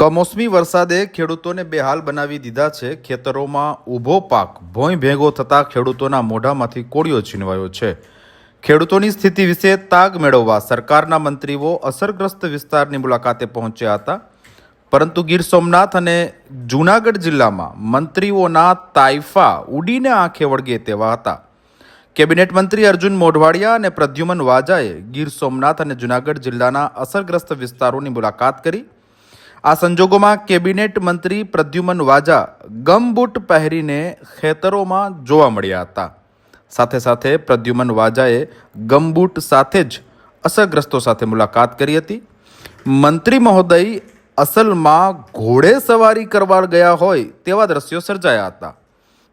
કમોસમી વરસાદે ખેડૂતોને બેહાલ બનાવી દીધા છે. ખેતરોમાં ઊભો પાક ભોંય ભેગો થતાં ખેડૂતોના મોઢામાંથી કોળિયો છીનવાયો છે. ખેડૂતોની સ્થિતિ વિશે તાગ મેળવવા સરકારના મંત્રીઓ અસરગ્રસ્ત વિસ્તારની મુલાકાતે પહોંચ્યા હતા. પરંતુ ગીર સોમનાથ અને જૂનાગઢ જિલ્લામાં મંત્રીઓના તાઇફા ઉડીને આંખે વળગે તેવા હતા. કેબિનેટ મંત્રી અર્જુન મોઢવાડિયા અને પ્રદ્યુમન વાજાએ ગીર સોમનાથ અને જૂનાગઢ જિલ્લાના અસરગ્રસ્ત વિસ્તારોની મુલાકાત કરી. આ સંજોગોમાં કેબિનેટ મંત્રી પ્રદ્યુમન વાજા ગમબૂટ પહેરીને ખેતરોમાં જોવા મળ્યા હતા. સાથે સાથે પ્રદ્યુમન વાજાએ ગમબૂટ સાથે જ અસરગ્રસ્તો સાથે મુલાકાત કરી હતી. મંત્રી મહોદય અસલમાં ઘોડે સવારી કરવા ગયા હોય તેવા દ્રશ્યો સર્જાયા હતા.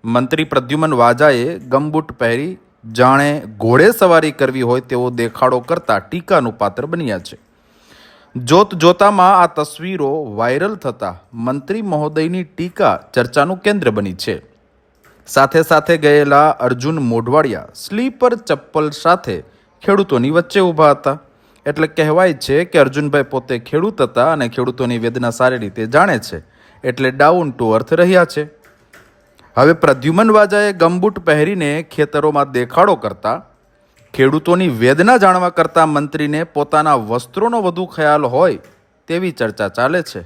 મંત્રી પ્રદ્યુમન વાજાએ ગમબૂટ પહેરી જાણે ઘોડે સવારી કરવી હોય તેવો દેખાડો કરતા ટીકાનું પાત્ર બન્યા છે. જોત જોતામાં આ તસવીરો વાયરલ થતાં મંત્રી મહોદયની ટીકા ચર્ચાનું કેન્દ્ર બની છે. સાથે સાથે ગયેલા અર્જુન મોઢવાડિયા સ્લીપર ચપ્પલ સાથે ખેડૂતોની વચ્ચે ઊભા હતા. એટલે કહેવાય છે કે અર્જુનભાઈ પોતે ખેડૂત હતા અને ખેડૂતોની વેદના સારી રીતે જાણે છે, એટલે ડાઉન ટુ અર્થ રહ્યા છે. હવે પ્રદ્યુમન વાજાએ ગમબૂટ પહેરીને ખેતરોમાં દેખાડો કરતા ખેડૂતોની વેદના જાણવા કરતા મંત્રીને પોતાના વસ્ત્રોનો વધુ ખ્યાલ હોય તેવી ચર્ચા ચાલે છે.